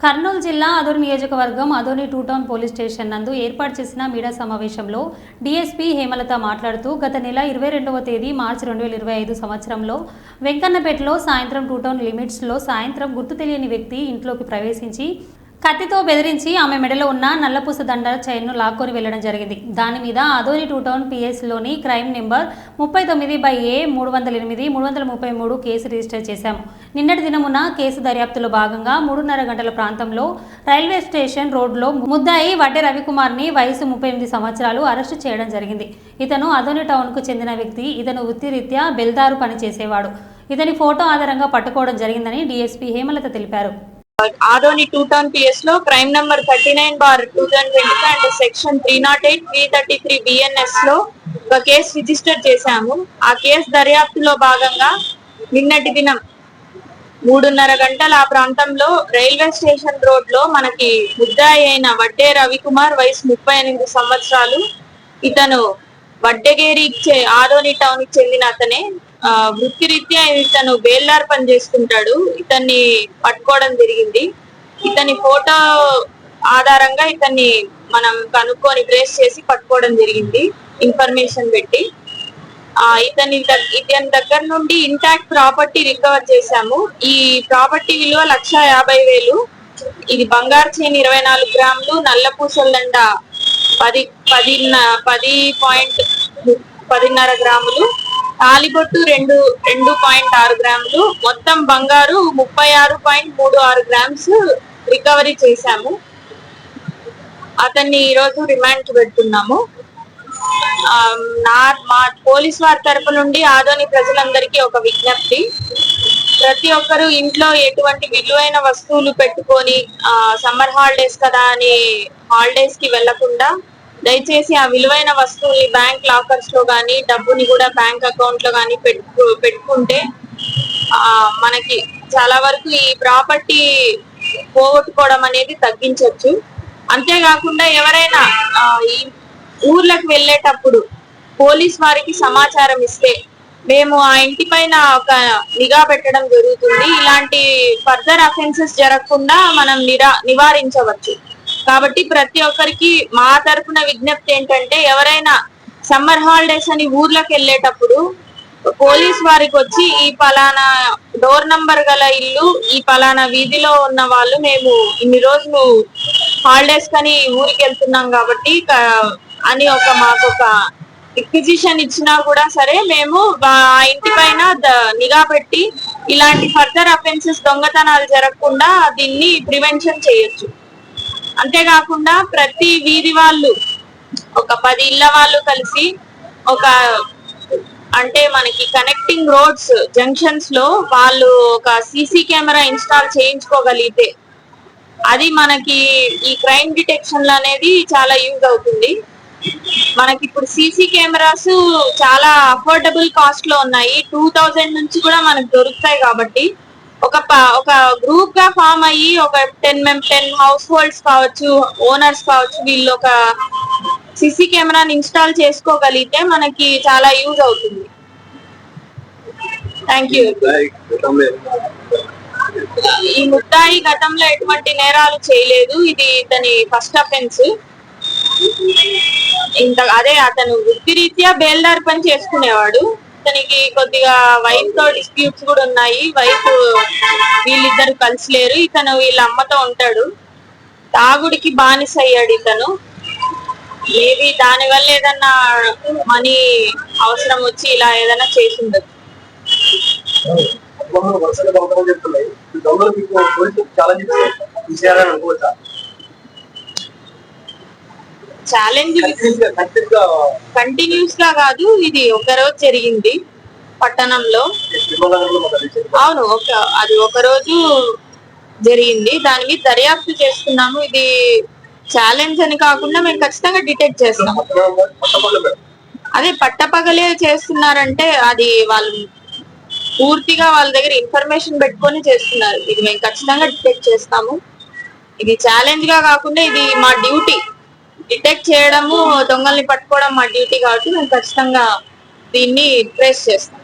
కర్నూలు జిల్లా అదోని నియోజకవర్గం Adoni two town police station నందు ఏర్పాటు చేసిన మీడియా సమావేశంలో డీఎస్పీ హేమలత మాట్లాడుతూ గత నెల ఇరవై రెండవ తేదీ మార్చి రెండు వేల ఇరవై ఐదు సంవత్సరంలో వెంకన్నపేటలో సాయంత్రం టూ టౌన్ లిమిట్స్లో సాయంత్రం గుర్తు తెలియని వ్యక్తి ఇంట్లోకి ప్రవేశించి కత్తితో బెదిరించి ఆమె మెడలో ఉన్న నల్లపూస దండ చైన్ను లాక్కొని వెళ్ళడం జరిగింది. దాని మీద అదోని టూ టౌన్ పిఎస్లోని క్రైమ్ నెంబర్ ముప్పై తొమ్మిది బై ఏ మూడు వందల ఎనిమిది మూడు వందల ముప్పై మూడు కేసు రిజిస్టర్ చేశాము నిన్నటి దినమున కేసు దర్యాప్తులో భాగంగా మూడున్నర గంటల ప్రాంతంలో రైల్వే స్టేషన్ రోడ్లో ముద్దాయి వడ్డే రవికుమార్ని వయసు ముప్పై ఎనిమిది సంవత్సరాలు అరెస్టు చేయడం జరిగింది. ఇతను అదోని టౌన్కు చెందిన వ్యక్తి. ఇతను వృత్తిరీత్యా బెల్దారు పని చేసేవాడు ఇతని ఫోటో ఆధారంగా పట్టుకోవడం జరిగిందని డీఎస్పీ హేమలత తెలిపారు. Adoni two town పిఎస్లో crime number thirty nine bar two thousand twenty and section three not eight three thirty three బిఎన్ఎస్లో ఒక కేసు రిజిస్టర్ చేశాము. ఆ కేసు దర్యాప్తులో భాగంగా నిన్నటి దినం మూడున్నర గంటల ఆ ప్రాంతంలో రైల్వే స్టేషన్ రోడ్లో మనకి ముద్దాయి అయిన వడ్డే రవికుమార్ వయసు ముప్పై ఎనిమిది సంవత్సరాలు. ఇతను వడ్డగేరి ఆదోని టౌన్కి చెందిన అతనే. వృత్తిరీత్యా ఇతను బేల్దార్ పని చేసుకుంటాడు. ఇతన్ని పట్టుకోవడం జరిగింది. ఇతని ఫోటో ఆధారంగా ఇతన్ని మనం కనుక్కొని ట్రేస్ చేసి పట్టుకోవడం జరిగింది. ఇన్ఫర్మేషన్ పెట్టి. ఆ ఇతని ఇతని దగ్గర నుండి ఇంటాక్ట్ ప్రాపర్టీ రికవర్ చేశాము. ఈ ప్రాపర్టీ విలువ లక్ష యాభై వేలు. ఇది బంగారు చైన్ ఇరవై నాలుగు గ్రాములు నల్ల పూసల దండ పది పది పది పాయింట్ పదిన్నర గ్రాములు. తాలిబొట్టు రెండు రెండు పాయింట్ ఆరు గ్రాములు మొత్తం బంగారు ముప్పై ఆరు పాయింట్ మూడు ఆరు గ్రామ్స్ రికవరీ చేశాము. అతన్ని ఈరోజు రిమాండ్ పెడుతున్నాము. నా మా పోలీస్ వారి తరపు నుండి ఆదోని ప్రజలందరికీ ఒక విజ్ఞప్తి. ప్రతి ఒక్కరు ఇంట్లో ఎటువంటి విలువైన వస్తువులు పెట్టుకొని సమ్మర్ హాలిడేస్ కదా అని హాలిడేస్కి వెళ్ళకుండా దయచేసి ఆ విలువైన వస్తువుని బ్యాంక్ లాకర్స్లో గానీ డబ్బుని కూడా బ్యాంక్ అకౌంట్లో గానీ పెట్టు పెట్టుకుంటే ఆ మనకి చాలా వరకు ఈ ప్రాపర్టీ పోగొట్టుకోవడం అనేది తగ్గించవచ్చు అంతేకాకుండా ఎవరైనా ఆ, ఈ ఊర్లకు వెళ్ళేటప్పుడు పోలీస్ వారికి సమాచారం ఇస్తే మేము ఆ ఇంటి పైన ఒక నిఘా పెట్టడం జరుగుతుంది. ఇలాంటి ఫర్దర్ అఫెన్సెస్ జరగకుండా మనం నిరా నివారించవచ్చు. కాబట్టి ప్రతి ఒక్కరికి మా తరపున విజ్ఞప్తి ఏంటంటే ఎవరైనా సమ్మర్ హాలిడేస్ అని ఊర్లోకి వెళ్ళేటప్పుడు పోలీస్ వారికి వచ్చి ఈ పలానా డోర్ నంబర్ గల ఇల్లు ఈ పలానా వీధిలో ఉన్న వాళ్ళు మేము ఇన్ని రోజులు హాలిడేస్ కని ఊరికి వెళ్తున్నాం కాబట్టి అని ఒక మాకు ఒక రిక్విజిషన్ ఇచ్చినా కూడా సరే మేము ఆ ఇంటి పైన నిఘా పెట్టి ఇలాంటి ఫర్దర్ అఫెన్సెస్ దొంగతనాలు జరగకుండా దీన్ని ప్రివెన్షన్ చేయొచ్చు. అంతేకాకుండా ప్రతి వీధి వాళ్ళు ఒక పది ఇళ్ళ వాళ్ళు కలిసి ఒక అంటే మనకి కనెక్టింగ్ రోడ్స్ జంక్షన్స్లో వాళ్ళు ఒక సీసీ కెమెరా ఇన్స్టాల్ చేయించుకోగలిగితే అది మనకి ఈ క్రైమ్ డిటెక్షన్ అనేది చాలా యూజ్ అవుతుంది. మనకి ఇప్పుడు సీసీ కెమెరాస్ చాలా అఫోర్డబుల్ కాస్ట్లో ఉన్నాయి. టూ థౌజండ్ నుంచి కూడా మనకు దొరుకుతాయి కాబట్టి ఒక ప- ఒక గ్రూప్గా ఫామ్ అయ్యి ఒక టెన్ మెం టెన్ హౌస్ హోల్డ్స్ కావచ్చు ఓనర్స్ కావచ్చు వీళ్ళు ఒక సిసి కెమెరాని ఇన్స్టాల్ చేసుకోగలిగితే మనకి చాలా యూజ్ అవుతుంది. థ్యాంక్ యూ ఈ ముద్దాయి గతంలో ఎటువంటి నేరాలు చేయలేదు. ఇది ఇతని ఫస్ట్ అఫెన్స్ ఇంత అదే అతను వృత్తిరీత్యా బేల్దార్ పని చేసుకునేవాడు. ఇతనికి కొద్దిగా వైఫ్తో డిస్ప్యూట్స్ కూడా ఉన్నాయి. వైఫ్ వీళ్ళిద్దరు కలిసి లేరు. ఇతను వీళ్ళ అమ్మతో ఉంటాడు. తాగుడికి బానిస అయ్యాడు ఇతను. మేబీ దాని వల్ల ఏదన్నా మనీ అవసరం వచ్చి ఇలా ఏదైనా చేసి ఉండదు చాలా ఛాలెంజ్ కంటిన్యూస్గా కాదు ఇది ఒక రోజు జరిగింది పట్టణంలో. అవును ఒక అది ఒక రోజు జరిగింది. దాని మీద దర్యాప్తు చేస్తున్నాము ఇది ఛాలెంజ్ అని కాకుండా మేము ఖచ్చితంగా డిటెక్ట్ చేస్తాం. అదే పట్టపగలే చేస్తున్నారంటే అది వాళ్ళు పూర్తిగా వాళ్ళ దగ్గర ఇన్ఫర్మేషన్ పెట్టుకొని చేస్తున్నారు. ఇది మేము ఖచ్చితంగా డిటెక్ట్ చేస్తాము. ఇది ఛాలెంజ్గా కాకుండా ఇది మా డ్యూటీ డిటెక్ట్ చేయడము దొంగల్ని పట్టుకోవడం మా డ్యూటీ కాబట్టి మేము ఖచ్చితంగా దీన్ని ట్రేస్ చేస్తాం.